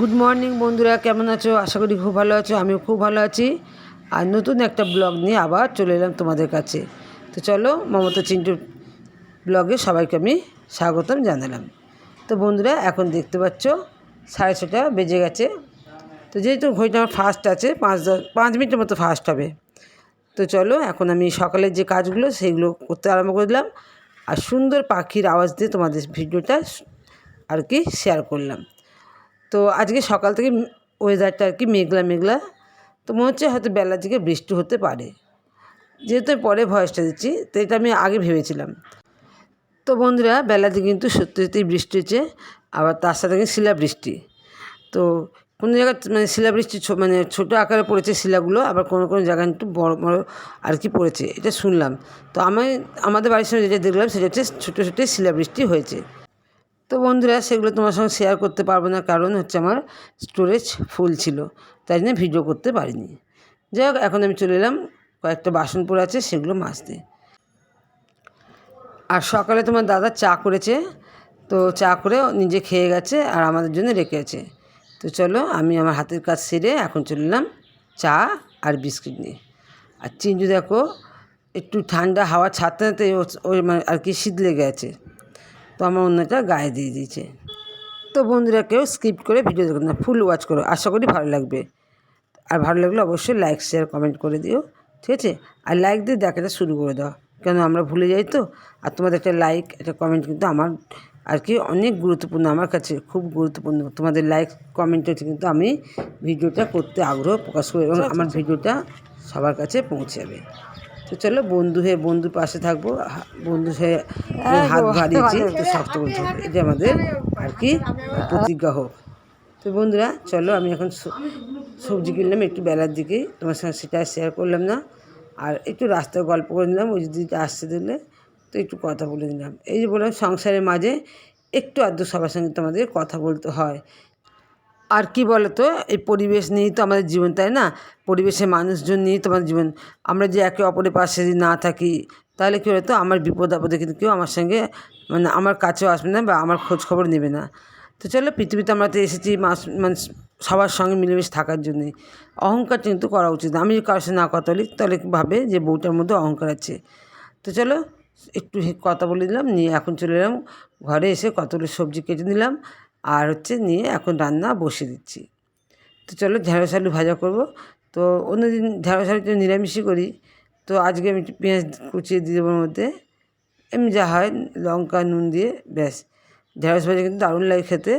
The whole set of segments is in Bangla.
গুড মর্নিং বন্ধুরা, কেমন আছো? আশা করি খুব ভালো আছো, আমিও খুব ভালো আছি। আর নতুন একটা ব্লগ নিয়ে আবার চলে এলাম তোমাদের কাছে। তো চলো, মমতা চিন্টুর ব্লগে সবাইকে আমি স্বাগতম জানালাম। তো বন্ধুরা, এখন দেখতে পাচ্ছ, সাড়ে ছটা বেজে গেছে। তো যেহেতু ঘড়িটা আমার ফাস্ট আছে, পাঁচ দশ, পাঁচ মিনিটের মতো ফাস্ট হবে। তো চলো, এখন আমি সকালের যে কাজগুলো সেইগুলো করতে আরম্ভ করে দিলাম। আর সুন্দর পাখির আওয়াজ দিয়ে তোমাদের ভিডিওটা আর কি শেয়ার করলাম। তো আজকে সকাল থেকে ওয়েদারটা আর কি মেঘলা মেঘলা। তো মনে হচ্ছে হয়তো বেলার দিকে বৃষ্টি হতে পারে। যেহেতু পরে ভয়েসটা দিচ্ছি, তো এটা আমি আগে ভেবেছিলাম। তো বন্ধুরা বেলাতে কিন্তু সত্যি সত্যিই বৃষ্টি হচ্ছে, আবার তার সাথে কিন্তু শিলাবৃষ্টি। তো কোনো জায়গায় মানে শিলাবৃষ্টি মানে ছোটো আকারে পড়েছে শিলাগুলো, আবার কোনো কোনো জায়গায় একটু বড় বড় আর কি পড়েছে, এটা শুনলাম। তো আমি, আমাদের বাড়ির সঙ্গে যেটা দেখলাম, সেটা হচ্ছে ছোটো ছোটো শিলাবৃষ্টি হয়েছে। তো বন্ধুরা, সেগুলো তোমার সঙ্গে শেয়ার করতে পারব না, কারণ হচ্ছে আমার স্টোরেজ ফুল ছিল, তাই জন্য ভিডিও করতে পারিনি। যাই হোক, এখন আমি চলে এলাম, কয়েকটা বাসন পড়ে আছে, সেগুলো মাজতে। আর সকালে তোমার দাদা চা করেছে, তো চা করে নিজে খেয়ে গেছে আর আমাদের জন্য রেখে আছে তো চলো, আমি আমার হাতের কাজ সেরে এখন চলে এলাম চা আর বিস্কিট নিয়ে। আর চিঞ্জু দেখো, একটু ঠান্ডা হাওয়া ছাড়তে ওই মানে আর কি শীত লেগে আছে। তো আমার অন্যটা গায়ে দিয়ে দিয়েছে। তো বন্ধুরা কেউ স্কিপ করে ভিডিও দেখো না ফুল ওয়াচ করো আশা করি ভালো লাগবে। আর ভালো লাগলে অবশ্যই লাইক শেয়ার কমেন্ট করে দিও ঠিক আছে? আর লাইক দিয়ে দেখাটা শুরু করে দাও কেন আমরা ভুলে যাই তো? আর তোমাদের একটা লাইক একটা কমেন্ট কিন্তু আমার আর কি অনেক গুরুত্বপূর্ণ আমার কাছে খুব গুরুত্বপূর্ণ। তোমাদের লাইক কমেন্ট হচ্ছে কিন্তু আমি ভিডিওটা করতে আগ্রহ প্রকাশ করি এবং আমার ভিডিওটা সবার কাছে পৌঁছে যাবে। তো চলো বন্ধু হয়ে বন্ধুর পাশে থাকব। বন্ধু হয়ে আমি হাত বাড়িয়েছি তো শক্ত থাকব। এটা আমাদের আর কি প্রতিজ্ঞা হোক। তো বন্ধুরা চলো আমি এখন সবজি কিনলাম একটু বেলার দিকে। তোমার সঙ্গে সেটা শেয়ার করলাম না। আর একটু রাস্তায় গল্প করে নিলাম ওই দিদিটা আসতে দিলে তো একটু কথা বলে নিলাম। এই যে বললাম সংসারের মাঝে একটু আধটু সবার সঙ্গে তোমাদের কথা বলতে হয়। আর কি বলতো? এই পরিবেশ নিয়েই তো আমাদের জীবন, তাই না? পরিবেশের মানুষজন নিয়েই তো আমাদের জীবন। আমরা যে একে অপরের পাশে যদি না থাকি, তাহলে কী হতো আমার বিপদ আপদে কিন্তু কেউ আমার সঙ্গে মানে আমার কাছেও আসবে না বা আমার খোঁজ খবর নেবে না। তো চলো, পৃথিবীতে আমরা তো এসেছি মাস মানে সবার সঙ্গে মিলেমিশে থাকার জন্যে। অহংকার কিন্তু করা উচিত। আমি কারোর সঙ্গে না কথা বলি, তাহলে ভাবে যে বউটার মধ্যে অহংকার আছে। তো চলো, একটু কথা বলে দিলাম নিয়ে এখন চলে এলাম। ঘরে এসে কতগুলো সবজি কেটে নিলাম। আর হচ্ছে নিয়ে এখন রান্না বসিয়ে দিচ্ছি। তো চলো ঢেঁড়স আলু ভাজা করব। তো অন্যদিন আলু তো নিরামিষই করি। তো আজকে আমি একটু পেঁয়াজ কুচিয়ে দিয়ে দেবো ওর মধ্যে। এমনি যা হয় লঙ্কা, নুন দিয়ে ব্যাস। ঢেঁড়স ভাজা কিন্তু দারুণ লাগে খেতে।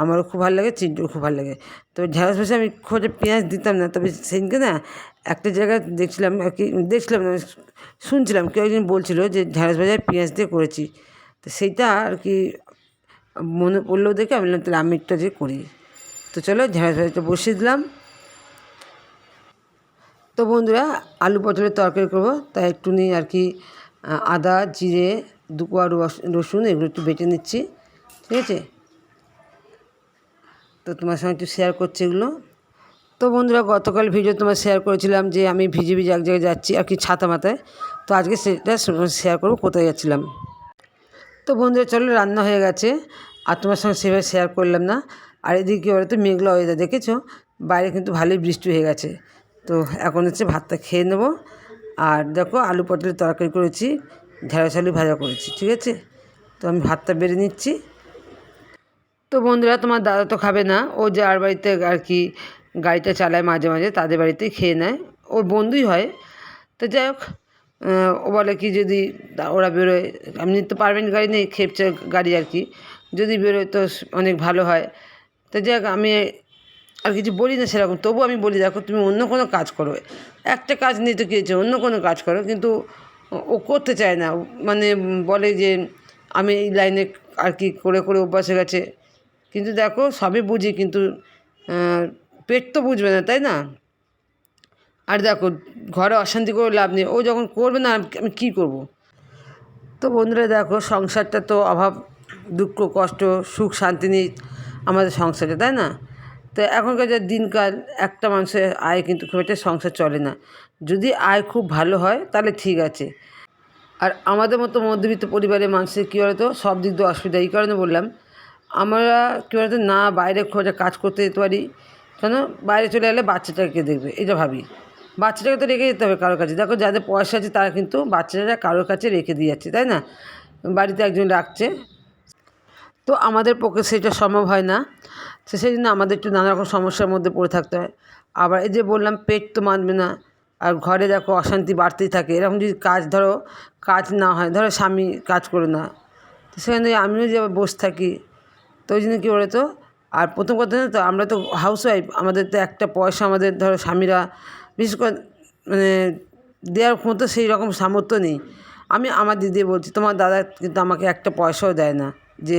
আমারও খুব ভালো লাগে, চিন্টুর খুব ভালো লাগে। তবে ঢেঁড়স ভাজা আমি খুব একটা পেঁয়াজ দিতাম না, তবে সেদিনকে না একটা জায়গায় দেখছিলাম আর কি, দেখছিলাম না, শুনছিলাম, কেউ একজন বলছিল যে ঢেঁড়স ভাজা পেঁয়াজ দিয়ে করেছি। তো সেইটা আর কি মনে পড়ল দেখে আমি বললাম, তাহলে আমি একটা যে করি। তো চলো ঢেঁড়স ভাজাটা বসিয়ে দিলাম। তো বন্ধুরা, আলু পটলের তরকারি করব। তাই একটু নিয়ে আর কি আদা, জিরে দুকোয়া রস- রসুন এগুলো একটু বেটে নিচ্ছি। ঠিক আছে? তো তোমার সঙ্গে একটু শেয়ার করছি এগুলো। তো বন্ধুরা, গতকাল ভিডিও তোমার শেয়ার করেছিলাম যে আমি ভিজে ভিজে এক জায়গায় যাচ্ছি, আর কি ছাতা মাথায়। তো আজকে সেটা শেয়ার করব, কোথায় যাচ্ছিলাম? তো বন্ধুরা, চলো রান্না হয়ে গেছে। আর তোমার সঙ্গে সেভাবে শেয়ার করলাম না। আর এদিকে ওরা তো মেঘলা ওয়েদার দেখেছ? বাইরে কিন্তু ভালোই বৃষ্টি হয়ে গেছে। তো এখন হচ্ছে ভাতটা খেয়ে নেব। আর দেখো আলু পটলের তরকারি করেছি, ঢেঁড়স আলু ভাজা করেছি, ঠিক আছে? তো আমি ভাতটা বেড়ে নিচ্ছি। তো বন্ধুরা, তোমার দাদা তো খাবে না। ও যার বাড়িতে আর কি গাড়িটা চালায় মাঝে মাঝে, তাদের বাড়িতেই খেয়ে নেয়। ওর বন্ধুই হয়। তো যাই হোক ও বলে কি যদি ওরা বেরোয়, এমনি তো পারবেন গাড়ি নেই, খেপছে গাড়ি আর কি। যদি বেরোয় তো অনেক ভালো হয়। তো যাক, আমি আর কিছু বলি না সেরকম। তবু আমি বলি, দেখো, তুমি অন্য কোনো কাজ করো। একটা কাজ নিয়ে তো কী অন্য কোনো কাজ করো। কিন্তু ও- করতে চায় না। মানে বলে যে, আমি এই লাইনে আর কি করে করে অভ্যাস হয়ে গেছে। কিন্তু দেখো, সবই বুঝি, কিন্তু পেট তো বুঝবে না, তাই না? আর দেখো, ঘরে অশান্তি করে লাভ নেই। ও যখন করবে না, আমি কী করব। তো বন্ধুরা, দেখো, সংসারটা তো অভাব দুঃখ, কষ্ট, সুখ, শান্তি নেই আমাদের সংসারে, তাই না? তো এখনকার যা দিনকাল, একটা মানুষের আয় কিন্তু খুব একটা সংসার চলে না। যদি আয় খুব ভালো হয়, তাহলে ঠিক আছে। আর আমাদের মতো মধ্যবিত্ত পরিবারের মানুষের কী বলতো? সব দিক দিয়ে অসুবিধা, এই কারণে বললাম, আমরা কী বলতো, না বাইরে খোঁজে কাজ করতে যেতে পারি। কেন? বাইরে চলে গেলে বাচ্চাটাকে দেখবে, এটা ভাবি। বাচ্চাটাকে তো রেখে যেতে হবে কারোর কাছে। দেখো, যাদের পয়সা আছে, তারা কিন্তু বাচ্চারা কারোর কাছে রেখে দিয়ে যাচ্ছে, তাই না? বাড়িতে একজন রাখছে তো আমাদের পক্ষে সেটা সম্ভব হয় না। তো সেই জন্য আমাদের একটু নানা রকম সমস্যার মধ্যে পড়ে থাকতে হয়। আবার এই যে বললাম, পেট তো মানবে না, আর ঘরে দেখো অশান্তি বাড়তেই থাকে। এরকম যদি কাজ ধরো, কাজ না হয়, ধরো স্বামী কাজ করে না, তো সেখানে আমিও যে বসে থাকি, তো ওই জন্য কী বলে তো, আর প্রথম কথা তো আমরা তো হাউস ওয়াইফ আমাদের তো একটা পয়সা আমাদের ধরো স্বামীরা, বিশেষ করে মানে দেওয়ার মতো সেই রকম সামর্থ্য নেই। আমি আমার দিদি বলছি, তোমার দাদা কিন্তু আমাকে একটা পয়সাও দেয় না। যে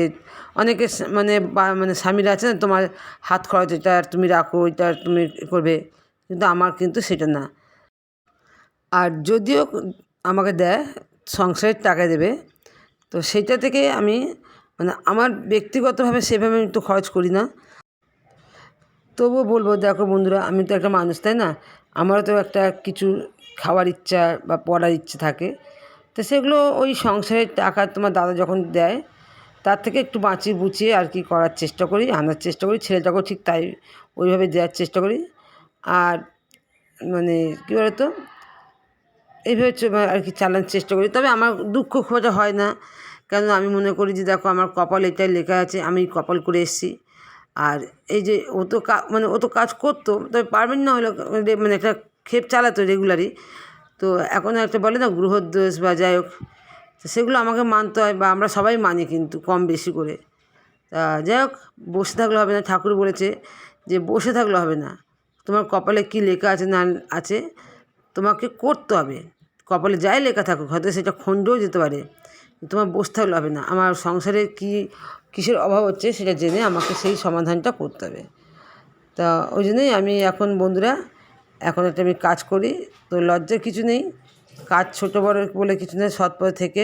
অনেকে মানে মানে স্বামীরা আছে না, তোমার হাত খরচ, এটা তুমি রাখো, এটা তুমি করবে। কিন্তু আমার কিন্তু সেটা না। আর যদিও আমাকে দেয়, সংসারের টাকা দেবে, তো সেইটা থেকে আমি মানে আমার ব্যক্তিগতভাবে সেভাবে আমি তো খরচ করি না। তবুও বলব, দেখো বন্ধুরা, আমি তো একটা মানুষ, তাই না? আমারও তো একটা কিছু খাওয়ার ইচ্ছা বা পড়ার ইচ্ছে থাকে। তো সেগুলো ওই সংসারের টাকা তোমার দাদা যখন দেয় তার থেকে একটু বাঁচিয়ে বুচিয়ে আর কি করার চেষ্টা করি, আনার চেষ্টা করি, ছেলেটাকেও ঠিক তাই ওইভাবে দেওয়ার চেষ্টা করি। আর মানে কী বলতো, এইভাবে চ- আর কি চালানোর চেষ্টা করি। তবে আমার দুঃখ খোঁজা হয় না কেন আমি মনে করি যে দেখো আমার কপাল এটাই লেখা আছে, আমি কপাল করে এসেছি। আর এই যে ও তো মানে ও তো কাজ করতো, তবে পারবেন না হলো মানে একটা ক্ষেপ চালাতো রেগুলারই। তো এখন একটা বলে না গৃহদোষ বা যাই হোক তো সেগুলো আমাকে মানতে হয় বা আমরা সবাই মানি কিন্তু কম বেশি করে। তা যাই হোক, বসে থাকলে হবে না, ঠাকুর বলেছে যে বসে থাকলে হবে না। তোমার কপালে কী লেখা আছে না আছে, তোমাকে করতে হবে। কপালে যাই লেখা থাকুক, হয়তো সেটা খণ্ডও যেতে পারে। তোমার বসে থাকলে হবে না। আমার সংসারে কী, কিসের অভাব হচ্ছে সেটা জেনে আমাকে সেই সমাধানটা করতে হবে। তা ওই জন্যই আমি এখন বন্ধুরা, এখন একটা আমি কাজ করি, তো লজ্জার কিছু নেই। কাজ ছোটো বড় বলে কিছু নেই, সৎ পথে থেকে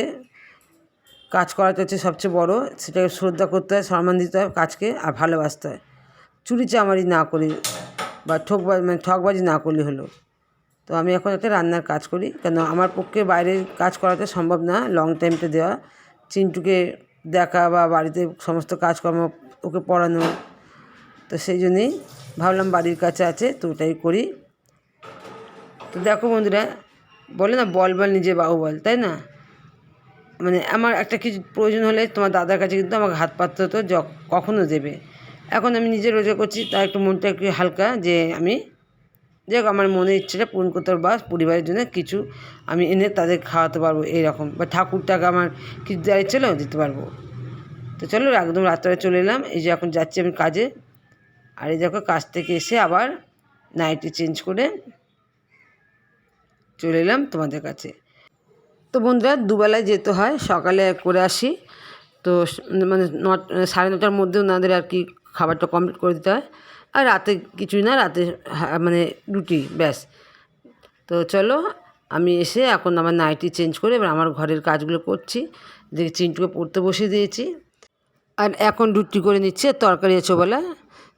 কাজ করাটা হচ্ছে সবচেয়ে বড়। সেটাকে শ্রদ্ধা করতে হয়, সম্মান দিতে হয় কাজকে আর ভালোবাসতে হয়। চুরি চামারি না করি বা ঠকবাজি মানে ঠকবাজি না করলে হলো। তো আমি এখন একটা রান্নার কাজ করি। কেন আমার পক্ষে বাইরের কাজ করাটা সম্ভব না লং টাইমটা দেওয়া। চিন্টুকে দেখা বা বাড়িতে সমস্ত কাজকর্ম ওকে পড়ানো। তো সেই জন্যেই ভাবলাম বাড়ির কাছে আছে, তো ওটাই করি। তো দেখো বন্ধুরা বলে না, বল বল, নিজে বাহু বল তাই না? মানে আমার একটা কিছু প্রয়োজন হলে তোমার দাদার কাছে কিন্তু আমাকে হাত পাততে হতো, য- কখনো দেবে। এখন আমি নিজে রোজগার করছি তাই একটু মনটা একটু হালকা যে আমি হোক আমার মনের ইচ্ছেটা পূরণ করতে পারব বা পরিবারের জন্য কিছু আমি এনে তাদের খাওয়াতে পারব এইরকম। বা ঠাকুরটাকে আমার কিছু দেওয়ার ইচ্ছে হলেও দিতে পারব। তো চলো, একদম রাত্রে চলে এলাম, এই যে এখন যাচ্ছি আমি কাজে। আর এই দেখো, কাজ থেকে এসে আবার নাইটি চেঞ্জ করে চলে এলাম তোমাদের কাছে। তো বন্ধুরা, দুবেলায় যেতে হয়, সকালে করে আসি। তো মানে নট, সাড়ে নটার মধ্যে ওনাদের আর কি খাবারটা কমপ্লিট করে দিতে হয়। আর রাতে কিছুই না, রাতে মানে রুটি, ব্যাস। তো চলো, আমি এসে এখন আমার নাইটি চেঞ্জ করে এবার আমার ঘরের কাজগুলো করছি। দেখি চিন্টুকে পড়তে বসিয়ে দিয়েছি। আর এখন রুটি করে নিচ্ছে, তরকারি আছে বলে।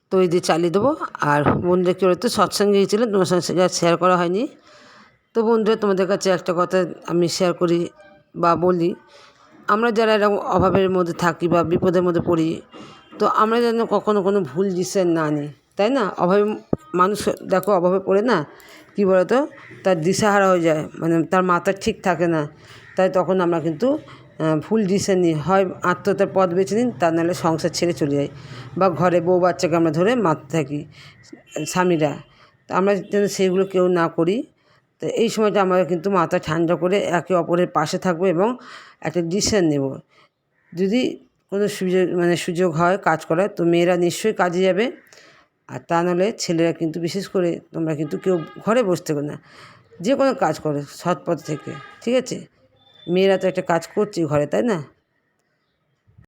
তো ওই দিয়ে চালিয়ে দেবো। আর বন্ধুরা কী বলতো, সৎসঙ্গে গিয়েছিলেন তোমার সঙ্গে শেয়ার করা হয়নি। তো বন্ধুরা, তোমাদের কাছে একটা কথা আমি শেয়ার করি বা বলি। আমরা যারা এরকম অভাবের মধ্যে থাকি বা বিপদের মধ্যে পড়ি, তো আমরা যেন কখনো কোনো ভুল ডিসিশন না নিই, তাই না? অভাবে মানুষ, দেখো অভাবে পড়ে না, কী বলতো? তার দিশাহারা হয়ে যায় মানে তার মাথা ঠিক থাকে না, তাই তখন আমরা কিন্তু ভুল ডিসিশন নিই। হয় আত্মহত্যার পথ বেছে নিন, তা নাহলে সংসার ছেড়ে চলে যাই বা ঘরে বউ বাচ্চাকে আমরা ধরে মারতে থাকি, স্বামীরা। আমরা যেন সেইগুলো কেউ না করি তো এই সময়টা আমরা কিন্তু মাথা ঠান্ডা করে একে অপরের পাশে থাকব এবং একটা ডিসিশন নেব। যদি কোনো সুযোগ মানে সুযোগ হয় কাজ করার, তো মেয়েরা নিশ্চয়ই কাজে যাবে। আর তা নাহলে ছেলেরা কিন্তু বিশেষ করে তোমরা কিন্তু কেউ ঘরে বসে থেকো না, যে কোনো কাজ করো সৎ পথ থেকে, ঠিক আছে? মেয়েরা তো একটা কাজ করছে ঘরে, তাই না?